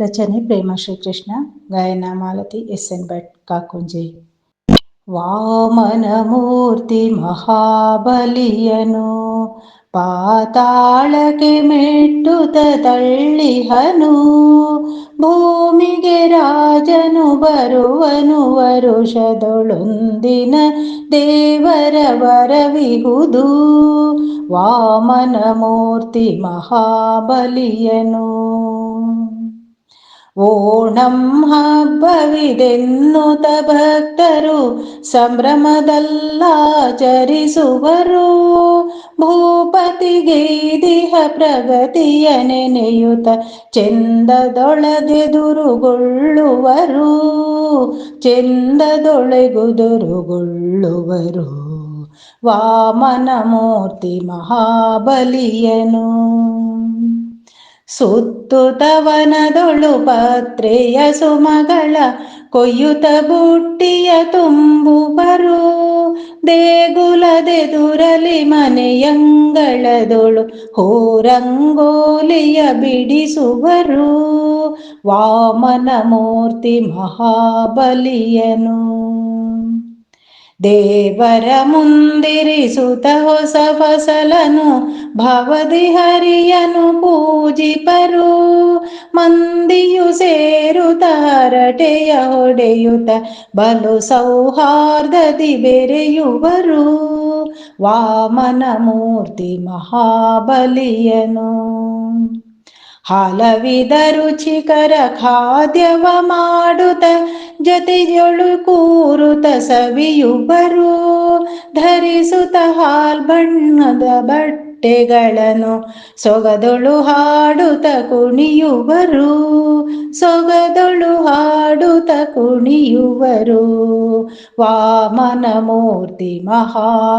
ರಚನೆ ಪ್ರೇಮ ಶ್ರೀಕೃಷ್ಣ, ಗಾಯನ Malathi S N Bhat Kakunji. Vamana Murthy ಮಹಾಬಲಿಯನು, ಪಾತಾಳಕ್ಕೆ ಮೆಟ್ಟುತ ತಳ್ಳಿಹನು. ಭೂಮಿಗೆ ರಾಜನು ಬರುವನು, ವರುಷದೊಳೊಂದಿನ ದೇವರ ವರವಿಹುದು. ವಾಮನ ಮೂರ್ತಿ ಮಹಾಬಲಿಯನು ಓಣಂ ಹಬ್ಬವಿದೆನ್ನುತ ಭಕ್ತರು ಸಂಭ್ರಮದಲ್ಲಾಚರಿಸುವರು ಭೂಪತಿಗೈದಿಹ ಪ್ರಗತಿಯ ನೆನೆಯುತ ಚೆಂದದೊಳಗೆದುರುಗೊಳ್ಳುವರು ಚೆಂದದೊಳಗುದುರುಗೊಳ್ಳುವರು ವಾಮನ ಮೂರ್ತಿ ಮಹಾಬಲಿಯನು ಸುತ್ತುತವನದೊಳು ಪತ್ರೆಯ ಸುಮಗಳ ಕೊಯ್ಯುತ ಬುಟ್ಟಿಯ ತುಂಬುವರು ದೇಗುಲದೆದುರಲಿ ಮನೆಯಂಗಳದೊಳು ಹೋರಂಗೋಲಿಯ ಬಿಡಿಸುವರು. ವಾಮನ ಮೂರ್ತಿ ಮಹಾಬಲಿಯನು. ದೇವರ ಮುಂದಿರಿಸುತ್ತ ಹೊಸ ಫಸಲನು, ಭವದಿ ಹರಿಯನು ಪೂಜಿಪರು ಮಂದಿಯು ಸೇರುತ್ತ ಹರಟೆಯ ಹೊಡೆಯುತ್ತ ಬಲು ಸೌಹಾರ್ದದಿ ಬೆರೆಯುವರು. ವಾಮನ ಮೂರ್ತಿ ಮಹಾಬಲಿಯನು. ಹಲವಿದ ರುಚಿಕರ ಖಾದ್ಯವ ಮಾಡುತ್ತ ಜೊತೆಯೊಳು ಕೂರುತ ಸವಿಯುವರು. ಧರಿಸುತ್ತ ಹಾಲ್ ಬಣ್ಣದ ಬಟ್ಟೆಗಳನ್ನು ಸೊಗದೊಳು ಹಾಡುತ್ತ ಕುಣಿಯುವರು. ಸೊಗದೊಳು ಹಾಡುತ್ತ ಕುಣಿಯುವರು. ವಾಮನ ಮೂರ್ತಿ ಮಹಾಬಲಿಯನು.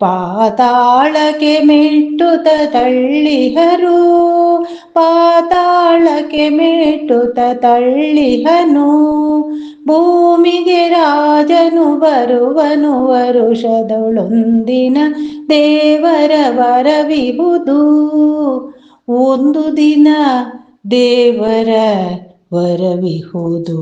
ಪಾತಾಳಕ್ಕೆ ಮೆಟ್ಟುತ ತಳ್ಳಿಹರು. ಪಾತಾಳಕ್ಕೆ ಮೆಟ್ಟುತ ತಳ್ಳಿಹನು. ಭೂಮಿಗೆ ರಾಜನು ಬರುವನು ವರುಷದೊಳೊಂದಿನ ದೇವರ ವರವಿಹುದು ಒಂದು ದಿನ ದೇವರ ವರವಿಹುದು